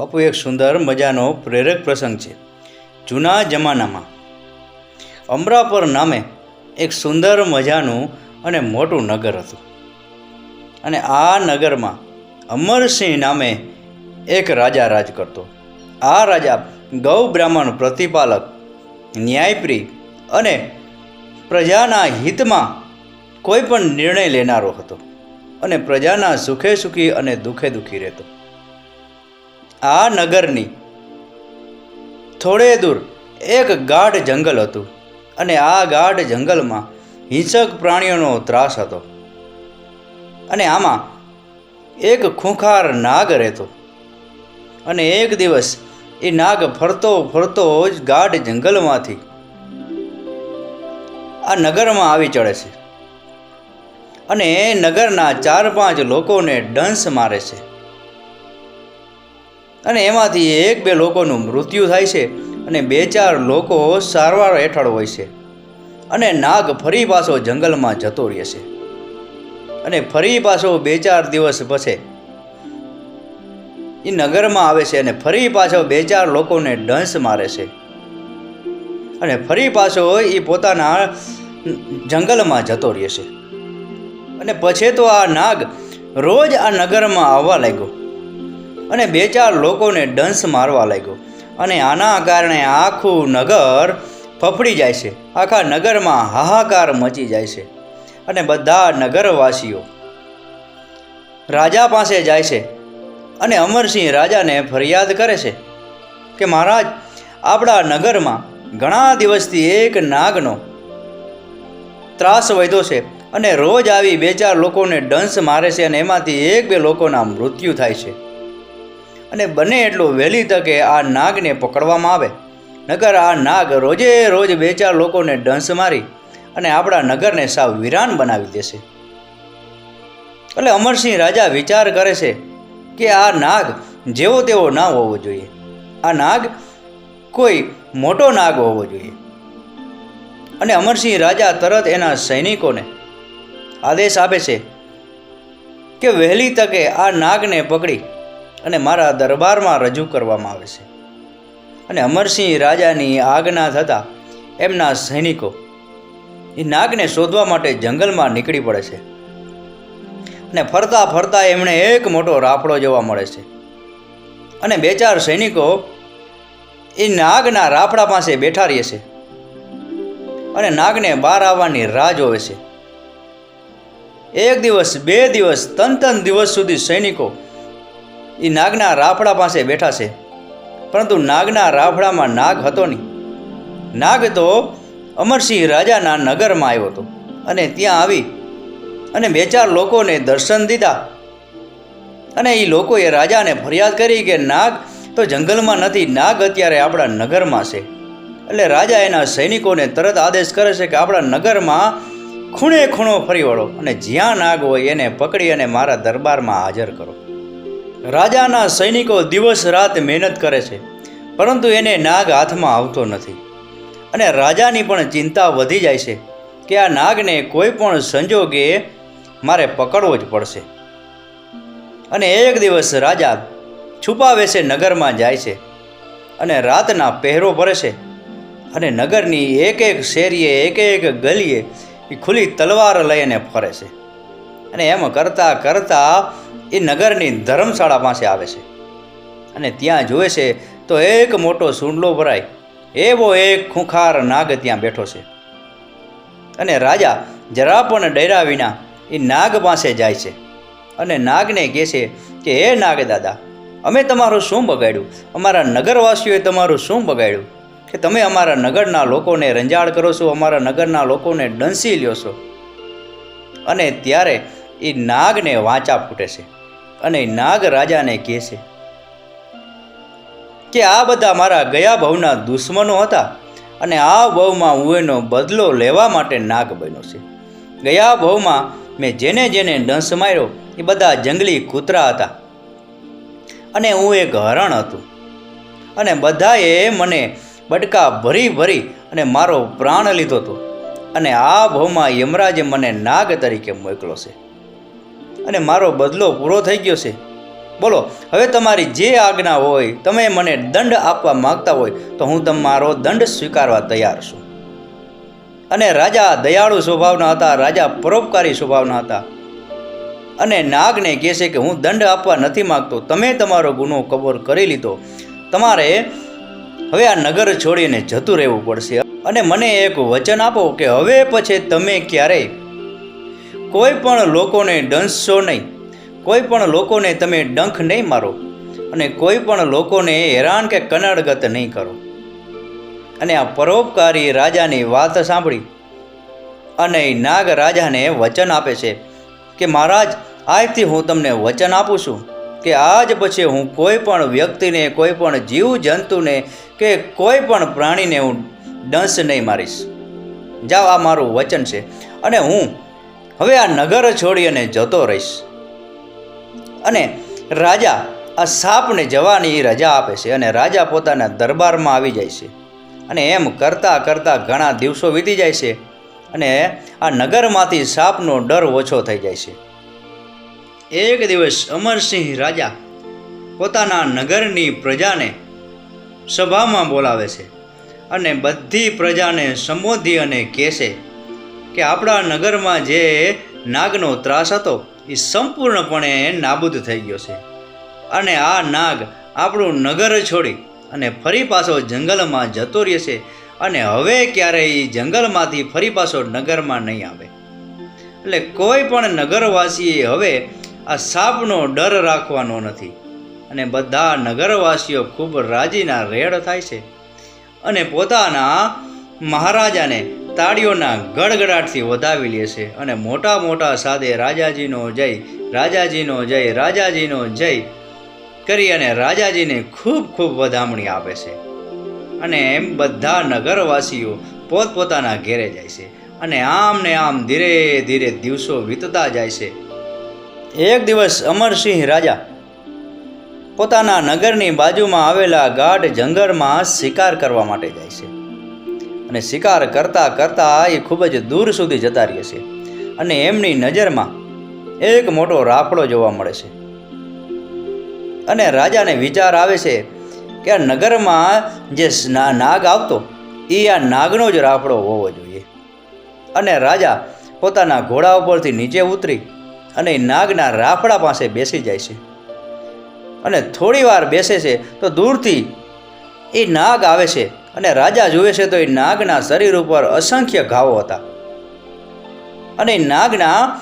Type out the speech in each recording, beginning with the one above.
બાપુ, એક સુંદર મજાનો પ્રેરક પ્રસંગ છે. જૂના જમાનામાં અમરાપર નામે એક સુંદર મજાનું અને મોટું નગર હતું. અને આ નગરમાં અમરસિંહ નામે એક રાજા રાજ કરતો. આ રાજા ગૌ બ્રાહ્મણ પ્રતિપાલક, ન્યાયપ્રિય અને પ્રજાના હિતમાં કોઈ પણ નિર્ણય લેનારો હતો. અને પ્રજાના સુખે સુખી અને દુઃખે દુઃખી રહેતો. આ નગરની થોડે દૂર એક ગાઢ જંગલ હતું અને આ ગાઢ જંગલમાં હિંસક પ્રાણીઓનો ત્રાસ હતો. અને આમાં એક ખૂંખાર નાગ રહેતો. અને એક દિવસ એ નાગ ફરતો ફરતો જ ગાઢ જંગલમાંથી આ નગરમાં આવી ચડે છે. અને નગરના ચાર પાંચ લોકોને ડંસ મારે છે. અને એમાંથી એક બે લોકોનું મૃત્યુ થાય છે અને બે ચાર લોકો સારવાર હેઠળ હોય છે. અને નાગ ફરી પાછો જંગલમાં જતો રહે છે. અને ફરી પાછો બે ચાર દિવસ પછી એ નગરમાં આવે છે અને ફરી પાછો બે ચાર લોકોને ડંસ મારે છે. અને ફરી પાછો એ પોતાના જંગલમાં જતો રહે છે. અને પછી તો આ નાગ રોજ આ નગરમાં આવવા લાગ્યો. અને બે ચાર લોકોને ડંસ મારવા લાગ્યો. અને આના કારણે આખું નગર ફફડી જાય છે. આખા નગરમાં હાહાકાર મચી જાય છે. અને બધા નગરવાસીઓ રાજા પાસે જાય છે. અને અમરસિંહ રાજાને ફરિયાદ કરે છે કે, મહારાજ, આપણા નગરમાં ઘણા દિવસથી એક નાગનો ત્રાસ વધ્યો છે અને રોજ આવી બે ચાર લોકોને ડંસ મારે છે અને એમાંથી એક બે લોકોના મૃત્યુ થાય છે. અને બને એટલું વહેલી તકે આ નાગને પકડવામાં આવે. નગર આ નાગ રોજે રોજ બે ચાર લોકોને ડંસ મારી અને આપણા નગરને સાવ વિરાન બનાવી દેશે. એટલે અમરસિંહ રાજા વિચાર કરે છે કે આ નાગ જેવો તેવો ના હોવો જોઈએ. આ નાગ કોઈ મોટો નાગ હોવો જોઈએ. અને અમરસિંહ રાજા તરત એના સૈનિકોને આદેશ આપે છે કે વહેલી તકે આ નાગને પકડી અને મારા દરબારમાં રજૂ કરવામાં આવે છે. અને અમરસિંહ રાજાની આજ્ઞા થતાં એમના સૈનિકો એ નાગને શોધવા માટે જંગલમાં નીકળી પડે છે. અને ફરતા ફરતા એમણે એક મોટો રાફડો જોવા મળે છે. અને બે ચાર સૈનિકો એ નાગના રાફડા પાસે બેઠા રહે છે. અને નાગને બહાર આવવાની રાહ જોવે છે. એક દિવસ, બે દિવસ ત્રણ ત્રણ દિવસ સુધી સૈનિકો એ નાગના રાફડા પાસે બેઠા છે. પરંતુ નાગના રાફડામાં નાગ હતો નહીં. નાગ તો અમરસિંહ રાજાના નગરમાં આવ્યો હતો અને ત્યાં આવી અને બે ચાર લોકોને દર્શન દીધા. અને એ લોકોએ રાજાને ફરિયાદ કરી કે નાગ તો જંગલમાં નથી, નાગ અત્યારે આપણા નગરમાં છે. એટલે રાજા એના સૈનિકોને તરત આદેશ કરે છે કે આપણા નગરમાં ખૂણે ખૂણો ફરી વળો અને જ્યાં નાગ હોય એને પકડી અને મારા દરબારમાં હાજર કરો. રાજાના સૈનિકો દિવસ રાત મહેનત કરે છે, પરંતુ એને નાગ હાથમાં આવતો નથી. અને રાજાની પણ ચિંતા વધી જાય છે કે આ નાગને કોઈ પણ સંજોગે મારે પકડવો જ પડશે. અને એક દિવસ રાજા છુપાવે છે નગરમાં જાય છે અને રાતના પહેરો ભરે છે અને નગરની એક એક શેરીએ એક એક ગલીએ એ ખુલ્લી તલવાર લઈને ફરે છે. અને એમ કરતાં કરતાં એ નગરની ધર્મશાળા પાસે આવે છે. અને ત્યાં જુએ છે તો એક મોટો સૂંડલો ભરાય. એવો એક ખૂંખાર નાગ ત્યાં બેઠો છે. અને રાજા જરા પણ ડર્યા વિના એ નાગ પાસે જાય છે. અને નાગને કહે છે કે, હે નાગ દાદા, અમે તમારું શું બગાડ્યું? અમારા નગરવાસીઓએ તમારું શું બગાડ્યું? કે તમે અમારા નગરના લોકોને રંજાડ કરો છો, અમારા નગરના લોકોને ડંસી લ્યો છો? અને ત્યારે એ નાગને વાંચા ફૂટે છે. અને નાગ રાજાને કહે છે કે આ બધા મારા ગયા ભવના દુશ્મનો હતા અને આ ભવમાં હું એનો બદલો લેવા માટે નાગ બન્યો છે. ગયા ભવમાં મેં જેને જેને ડંસ માર્યો, એ બધા જંગલી કૂતરા હતા. અને હું એક હરણ હતું. અને બધાએ મને બટકા ભરી ભરી અને મારો પ્રાણ લીધો હતો. અને આ ભવમાં યમરાજે મને નાગ તરીકે મોકલો છે. અને મારો બદલો પૂરો થઈ ગયો છે. બોલો, હવે તમારી જે આજ્ઞા હોય, તમે મને દંડ આપવા માગતા હોય, તો હું તમારો દંડ સ્વીકારવા તૈયાર છું. અને રાજા દયાળુ સ્વભાવના હતા, રાજા પરોપકારી સ્વભાવના હતા. અને નાગને કહે છે કે હું દંડ આપવા નથી માગતો, તમે તમારો ગુનો કબૂલ કરી લીધો. તમારે હવે આ નગર છોડીને જતું રહેવું પડશે. અને મને એક વચન આપો કે હવે પછી તમે ક્યારેય કોઈ પણ લોકોને દંશશો નહીં. કોઈ પણ લોકોને તમે ડંખ નહીં મારો અને કોઈ પણ લોકોને હેરાન કે કનડગત નહીં કરો. અને આ પરોપકારી રાજાની વાત સાંભળી. અને નાગ રાજાને વચન આપે છે કે, મહારાજ, આજથી હું તમને વચન આપું છું કે આજ પછી હું કોઈ પણ વ્યક્તિને, કોઈ પણ જીવ જંતુને કે કોઈ પણ પ્રાણીને હું ડંસ નહીં મારીશ. જાઓ, આ મારું વચન છે. અને હું હવે આ નગર છોડી અને જતો રહીશ. અને રાજા આ સાપને જવાની રજા આપે છે અને રાજા પોતાના દરબારમાં આવી જાય છે. અને એમ કરતાં કરતાં ઘણા દિવસો વીતી જાય છે અને આ નગરમાંથી સાપનો ડર ઓછો થઈ જાય છે. એક દિવસ અમરસિંહ રાજા પોતાના નગરની પ્રજાને સભામાં બોલાવે છે અને બધી પ્રજાને સંબોધી અને કહે છે કે આપણા નગરમાં જે નાગનો ત્રાસ હતો, એ સંપૂર્ણપણે નાબૂદ થઈ ગયો છે. અને આ નાગ આપણું નગર છોડી અને ફરી પાછો જંગલમાં જતો રહે છે અને હવે ક્યારેય જંગલમાંથી ફરી પાછો નગરમાં નહીં આવે. એટલે કોઈ પણ નગરવાસીએ હવે આ સાપનો ડર રાખવાનો નથી. અને બધા નગરવાસીઓ ખૂબ રાજીના રેડ થાય છે. અને પોતાના મહારાજાને તાળીઓના ગડગડાટથી વધાવી લે છે અને મોટા મોટા સાદે રાજાજીનો જય રાજાજીનો જય રાજાજીનો જય કરી અને રાજાજીને ખૂબ ખૂબ વધામણી આપે છે. અને એમ બધા નગરવાસીઓ પોતપોતાના ઘેરે જાય છે અને આમ ને આમ ધીરે ધીરે દિવસો વીતતા જાય છે. એક દિવસ અમરસિંહ રાજા પોતાના નગરની બાજુમાં આવેલા ગાઢ જંગલમાં શિકાર કરવા માટે જાય છે. અને શિકાર કરતાં કરતાં એ ખૂબ જ દૂર સુધી જતા રહે છે. અને એમની નજરમાં એક મોટો રાફડો જોવા મળે છે. અને રાજાને વિચાર આવે છે કે આ નગરમાં જે નાગ આવતો, એ આ નાગનો જ રાફડો હોવો જોઈએ. અને રાજા પોતાના ઘોડા ઉપરથી નીચે ઉતરી અને નાગના રાફડા પાસે બેસી જાય છે. અને થોડી વાર બેસે છે તો દૂરથી એ નાગ આવે છે અને રાજા જુએ છે તો એ નાગના શરીર ઉપર અસંખ્ય ઘાવો હતા. અને એ નાગના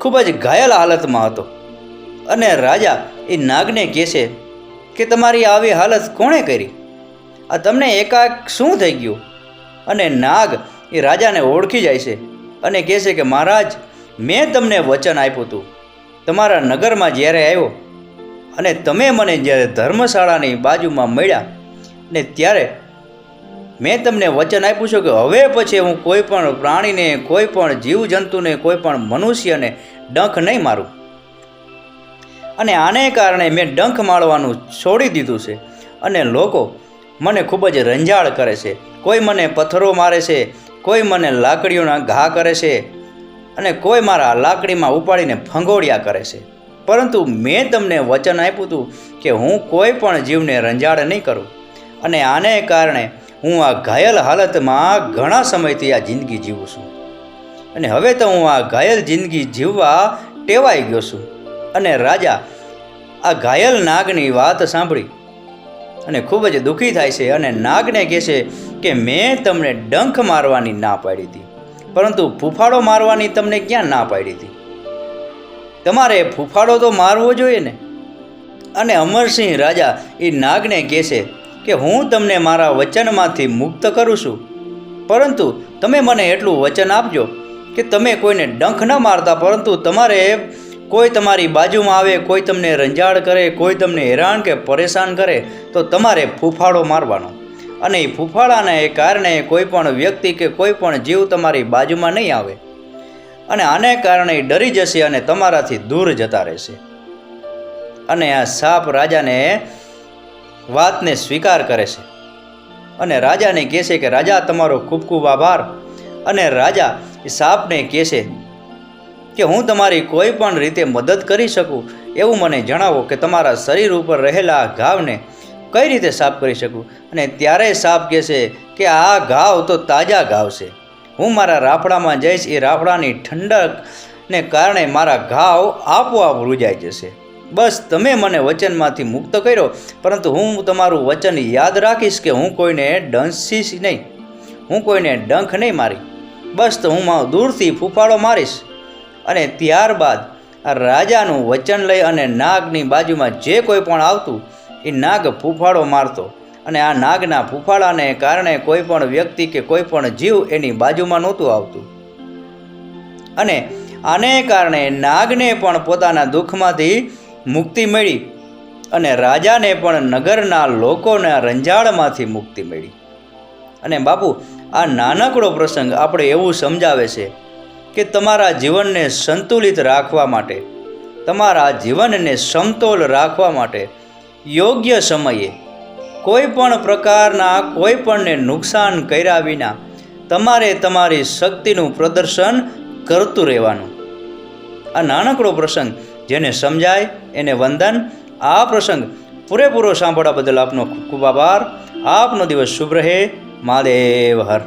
ખૂબ જ ઘાયલ હાલતમાં હતો. અને રાજા એ નાગને કહે છે કે તમારી આવી હાલત કોણે કરી? આ તમને એકાએક શું થઈ ગયું? અને નાગ એ રાજાને ઓળખી જાય છે અને કહે છે કે મહારાજ, મેં તમને વચન આપ્યું હતું. તમારા નગરમાં જ્યારે આવ્યો અને તમે મને જ્યારે ધર્મશાળાની બાજુમાં મળ્યા ને ત્યારે મેં તમને વચન આપ્યું છે કે હવે પછી હું કોઈ પણ પ્રાણીને કોઈ પણ જીવજંતુને કોઈ પણ મનુષ્યને ડંખ નહીં મારું. અને આને કારણે મેં ડંખ મારવાનું છોડી દીધું છે. અને લોકો મને ખૂબ જ રંજાળ કરે છે. કોઈ મને પથ્થરો મારે છે, કોઈ મને લાકડીઓના ઘા કરે છે અને કોઈ મારા લાકડીમાં ઉપાડીને ફંગોળ્યા કરે છે. પરંતુ મેં તમને વચન આપ્યું હતું કે હું કોઈ પણ જીવને રંજાડ નહીં કરું. અને આને કારણે હું આ ઘાયલ હાલતમાં ઘણા સમયથી આ જિંદગી જીવું છું. અને હવે તો હું આ ઘાયલ જિંદગી જીવવા ટેવાઈ ગયો છું. અને રાજા, આ ઘાયલ નાગની વાત સાંભળી અને ખૂબ જ દુઃખી થાય છે અને નાગને કહે છે કે મેં તમને ડંખ મારવાની ના પાડી હતી, પરંતુ ફૂફાડો મારવાની તમને ક્યાં ના પાડી હતી? તમારે ફૂફાડો તો મારવો જોઈએ ને? અને અમરસિંહ રાજા એ નાગને કહે છે કે હું તમને મારા વચનમાંથી મુક્ત કરું છું. પરંતુ તમે મને એટલું વચન આપજો કે તમે કોઈને ડંખ ન મારતા, પરંતુ તમારે કોઈ તમારી બાજુમાં આવે, કોઈ તમને રંજાડ કરે, કોઈ તમને હેરાન કે પરેશાન કરે, તો તમારે ફૂફાડો મારવાનો. અને એ ફૂફાડાને કારણે કોઈ પણ વ્યક્તિ કે કોઈ પણ જીવ તમારી બાજુમાં નહીં આવે. અને આને કારણે ડરી જશે અને તમારાથી દૂર જતા રહેશે. અને આ સાપ રાજાને વાતને સ્વીકાર કરે છે. અને રાજાને કહે છે કે, રાજા, તમારો ખૂબ ખૂબ આભાર. અને રાજા એ સાપને કહે છે કે, હું તમારી કોઈ પણ રીતે મદદ કરી શકું એવું મને જણાવો કે તમારા શરીર ઉપર રહેલા આ ઘાવને કઈ રીતે સાફ કરી શકું? અને ત્યારે સાપ કહેશે કે, આ ઘાવ તો તાજા ઘાવ છે. હું મારા રાફડામાં જઈશ, એ રાફડાની ઠંડકને કારણે મારા ઘાવ આપોઆપ રૂજાઈ જશે. બસ તમે મને વચનમાંથી મુક્ત કર્યો, પરંતુ હું તમારું વચન યાદ રાખીશ કે હું કોઈને ડંસીશ નહીં. હું કોઈને ડંખ નહીં મારી. બસ તો હું દૂરથી ફૂફાળો મારીશ. અને ત્યારબાદ રાજાનું વચન લઈ અને નાગની બાજુમાં જે કોઈ પણ આવતું, એ નાગ ફૂફાળો મારતો. અને આ નાગના ફૂફાળાને કારણે કોઈ પણ વ્યક્તિ કે કોઈ પણ જીવ એની બાજુમાં નહોતું આવતું. અને આને કારણે નાગને પણ પોતાના દુઃખમાંથી મુક્તિ મળી અને રાજાને પણ નગરના લોકોના રંજાડમાંથી મુક્તિ મળી. અને બાપુ, આ નાનકડો પ્રસંગ આપણે એવું સમજાવે છે કે તમારા જીવનને સંતુલિત રાખવા માટે, તમારા જીવનને સમતોલ રાખવા માટે યોગ્ય સમયે કોઈ પણ પ્રકારના કોઈ પણને નુકસાન કર્યા વિના તમારે તમારી શક્તિનું પ્રદર્શન કરતું રહેવાનું. આ નાનકડો પ્રસંગ જેને સમજાય, એને વંદન. આ પ્રસંગ પૂરેપૂરો સાંભળવા બદલ આપનો ખૂબ ખૂબ આભાર. આપનો દિવસ શુભ રહે. મહાદેવ હર.